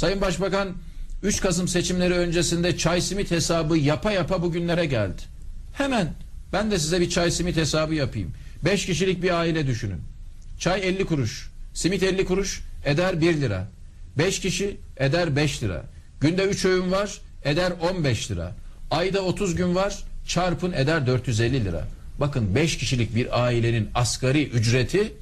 Sayın Başbakan 3 Kasım seçimleri öncesinde çay simit hesabı yapa yapa bugünlere geldi. Hemen ben de size bir çay simit hesabı yapayım. 5 kişilik bir aile düşünün. Çay 50 kuruş, simit 50 kuruş eder 1 lira. 5 kişi eder 5 lira. Günde 3 öğün var eder 15 lira. Ayda 30 gün var çarpın eder 450 lira. Bakın 5 kişilik bir ailenin asgari ücreti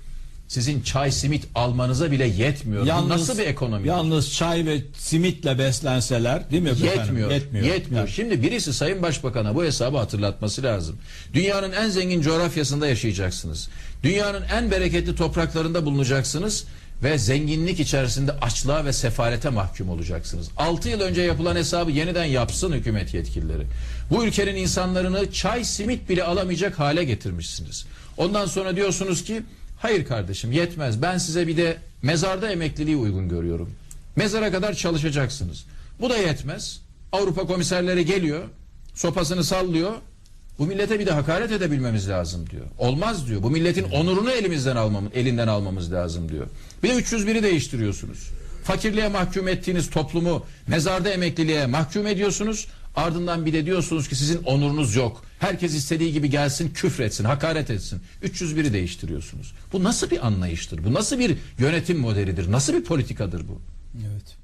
sizin çay simit almanıza bile yetmiyor. Bu nasıl bir ekonomi? Yalnız çay ve simitle beslenseler değil mi efendim? Yetmiyor. Yetmiyor. Yani Şimdi birisi Sayın Başbakan'a bu hesabı hatırlatması lazım. Dünyanın en zengin coğrafyasında yaşayacaksınız. Dünyanın en bereketli topraklarında bulunacaksınız ve zenginlik içerisinde açlığa ve sefalete mahkum olacaksınız. 6 yıl önce yapılan hesabı yeniden yapsın hükümet yetkilileri. Bu ülkenin insanlarını çay simit bile alamayacak hale getirmişsiniz. Ondan sonra diyorsunuz ki hayır kardeşim yetmez. Ben size bir de mezarda emekliliği uygun görüyorum. Mezara kadar çalışacaksınız. Bu da yetmez. Avrupa komiserleri geliyor, sopasını sallıyor. Bu millete bir de hakaret edebilmemiz lazım diyor. Olmaz diyor. Bu milletin onurunu elimizden almamız, elinden almamız lazım diyor. Bir de 301'i değiştiriyorsunuz. Fakirliğe mahkum ettiğiniz toplumu mezarda emekliliğe mahkum ediyorsunuz. Ardından bir de diyorsunuz ki sizin onurunuz yok. Herkes istediği gibi gelsin, küfretsin, hakaret etsin. 301'i değiştiriyorsunuz. Bu nasıl bir anlayıştır? Bu nasıl bir yönetim modelidir? Nasıl bir politikadır bu? evet.